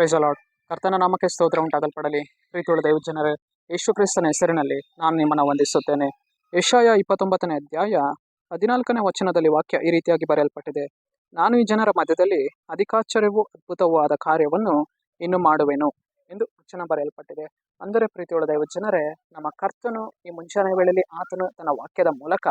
Price allot ಕರ್ತನ ನಾಮಕ್ಕೆ ಸ್ತೋತ್ರ ಉಂಟಾಗಲ್ಪಡಲಿ. ಪ್ರೀತಿಯುಳ್ಳ ದೈವ ಜನರೇ, ಯೇಸು ಕ್ರಿಸ್ತನ ಹೆಸರಿನಲ್ಲಿ ನಾನು ನಿಮ್ಮನ್ನು ವಂದಿಸುತ್ತೇನೆ. ಯಶಾಯ ಇಪ್ಪತ್ತೊಂಬತ್ತನೇ ಅಧ್ಯಾಯ ಹದಿನಾಲ್ಕನೇ ವಚನದಲ್ಲಿ ವಾಕ್ಯ ಈ ರೀತಿಯಾಗಿ ಬರೆಯಲ್ಪಟ್ಟಿದೆ. ನಾನು ಈ ಜನರ ಮಧ್ಯದಲ್ಲಿ ಅಧಿಕಾಶ್ಚರ್ಯವೂ ಅದ್ಭುತವೂ ಆದ ಕಾರ್ಯವನ್ನು ಇನ್ನು ಮಾಡುವೆನು ಎಂದು ವಚನ ಬರೆಯಲ್ಪಟ್ಟಿದೆ. ಅಂದರೆ ಪ್ರೀತಿಯುಳ್ಳ ದೈವ ಜನರೇ ನಮ್ಮ ಕರ್ತನು ಈ ಮುಂಚಾನೆ ವೇಳೆಯಲ್ಲಿ ಆತನು ತನ್ನ ವಾಕ್ಯದ ಮೂಲಕ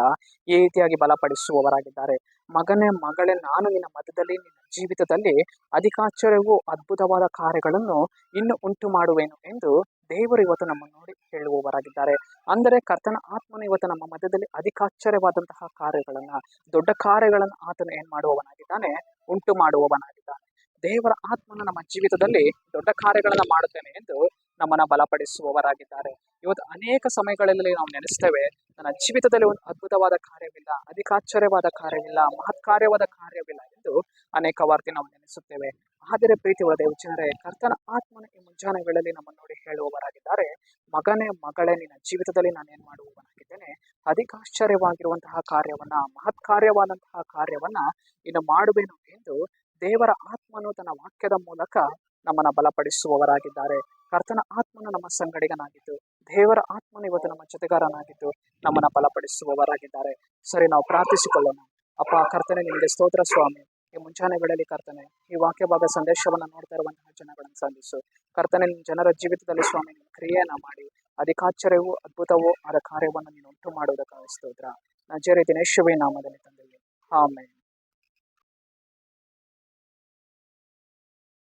ಈ ರೀತಿಯಾಗಿ ಬಲಪಡಿಸುವವರಾಗಿದ್ದಾರೆ. ಮಗನೇ, ಮಗಳೇ, ನಾನು ನಿನ್ನ ಮಧ್ಯದಲ್ಲಿ, ನಿನ್ನ ಜೀವಿತದಲ್ಲಿ ಅಧಿಕಾಶ್ಚರ್ಯವೂ ಅದ್ಭುತವಾದ ಕಾರ್ಯಗಳನ್ನು ಇನ್ನು ಉಂಟು ಮಾಡುವೆನು ಎಂದು ದೇವರು ಇವತ್ತು ನಮ್ಮ ನೋಡಿ ಹೇಳುವವರಾಗಿದ್ದಾರೆ. ಅಂದರೆ ಕರ್ತನ ಆತ್ಮನು ಇವತ್ತು ನಮ್ಮ ಮಧ್ಯದಲ್ಲಿ ಅಧಿಕಾಶ್ಚರ್ಯವಾದಂತಹ ಕಾರ್ಯಗಳನ್ನು, ದೊಡ್ಡ ಕಾರ್ಯಗಳನ್ನು ಆತನು ಏನು ಮಾಡುವವನಾಗಿದ್ದಾನೆ ಉಂಟು ಮಾಡುವವನಾಗಿದ್ದಾನೆ ದೇವರ ಆತ್ಮನು ನಮ್ಮ ಜೀವಿತದಲ್ಲಿ ದೊಡ್ಡ ಕಾರ್ಯಗಳನ್ನು ಮಾಡುತ್ತೇನೆ ಎಂದು ನಮ್ಮನ್ನ ಬಲಪಡಿಸುವವರಾಗಿದ್ದಾರೆ. ಇವತ್ತು ಅನೇಕ ಸಮಯಗಳಲ್ಲಿ ನಾವು ನೆನೆಸ್ತೇವೆ. ನನ್ನ ಜೀವಿತದಲ್ಲಿ ಒಂದು ಅದ್ಭುತವಾದ ಕಾರ್ಯವಿಲ್ಲ ಅಧಿಕಾಶ್ಚರ್ಯವಾದ ಕಾರ್ಯವಿಲ್ಲ ಮಹತ್ ಕಾರ್ಯವಾದ ಕಾರ್ಯವಿಲ್ಲ ಎಂದು ಅನೇಕ ವಾರ್ತೆ ನಾವು ನೆನೆಸುತ್ತೇವೆ. ಆದರೆ ಪ್ರೀತಿ ಒಳದೆ ಜನರೇ ಕರ್ತನ ಆತ್ಮನ ಈ ಮುಂಜಾನೆ ವೇಳೆಯಲ್ಲಿ ನಮ್ಮನ್ನು ನೋಡಿ ಹೇಳುವವರಾಗಿದ್ದಾರೆ. ಮಗನೇ, ಮಗಳೇ, ನಿನ್ನ ಜೀವಿತದಲ್ಲಿ ನಾನೇನು ಮಾಡುವವನಾಗಿದ್ದೇನೆ? ಅಧಿಕಾಶ್ಚರ್ಯವಾಗಿರುವಂತಹ ಕಾರ್ಯವನ್ನ ಮಹತ್ ಕಾರ್ಯವಾದಂತಹ ಕಾರ್ಯವನ್ನ ಇನ್ನು ಮಾಡುವೆನು ಎಂದು ದೇವರ ಆತ್ಮನು ತನ್ನ ವಾಕ್ಯದ ಮೂಲಕ ನಮ್ಮನ್ನ ಬಲಪಡಿಸುವವರಾಗಿದ್ದಾರೆ. ಕರ್ತನ ಆತ್ಮನು ನಮ್ಮ ಸಂಗಡಿಗನಾಗಿದ್ದು, ದೇವರ ಆತ್ಮನು ಇವತ್ತು ನಮ್ಮ ಜೊತೆಗಾರನಾಗಿದ್ದು, ನಮ್ಮನ್ನ ಬಲಪಡಿಸುವವರಾಗಿದ್ದಾರೆ. ಸರಿ, ನಾವು ಪ್ರಾರ್ಥಿಸಿಕೊಳ್ಳೋಣ. ಅಪ್ಪ, ಕರ್ತನೆ, ನಿಮಗೆ ಸ್ತೋತ್ರ ಸ್ವಾಮಿ. ಈ ಮುಂಚಾನೆ ವೇಳೆಯಲ್ಲಿ ಕರ್ತನೆ, ಈ ವಾಕ್ಯ ಭಾಗ ಸಂದೇಶವನ್ನ ನೋಡ್ತಾ ಇರುವಂತಹ ಜನಗಳನ್ನು ಸಾಧಿಸು. ಕರ್ತನೆ, ನಿಮ್ಮ ಜನರ ಜೀವಿತದಲ್ಲಿ ಸ್ವಾಮಿ, ನಿಮ್ಮ ಕ್ರಿಯೆಯನ್ನ ಮಾಡಿ ಅಧಿಕಾಶ್ಚರ್ಯವೂ ಅದ್ಭುತವೂ ಆದ ಕಾರ್ಯವನ್ನು ನೀನು ಉಂಟು ಮಾಡುವುದಕ್ಕಾಗಿ ಸ್ತೋತ್ರ. ನಜರೆ ದಿನೇಶ್ವೇ ನಾಮದಲ್ಲಿ ತಂದೆಯೇ. ಆಮೇಲೆ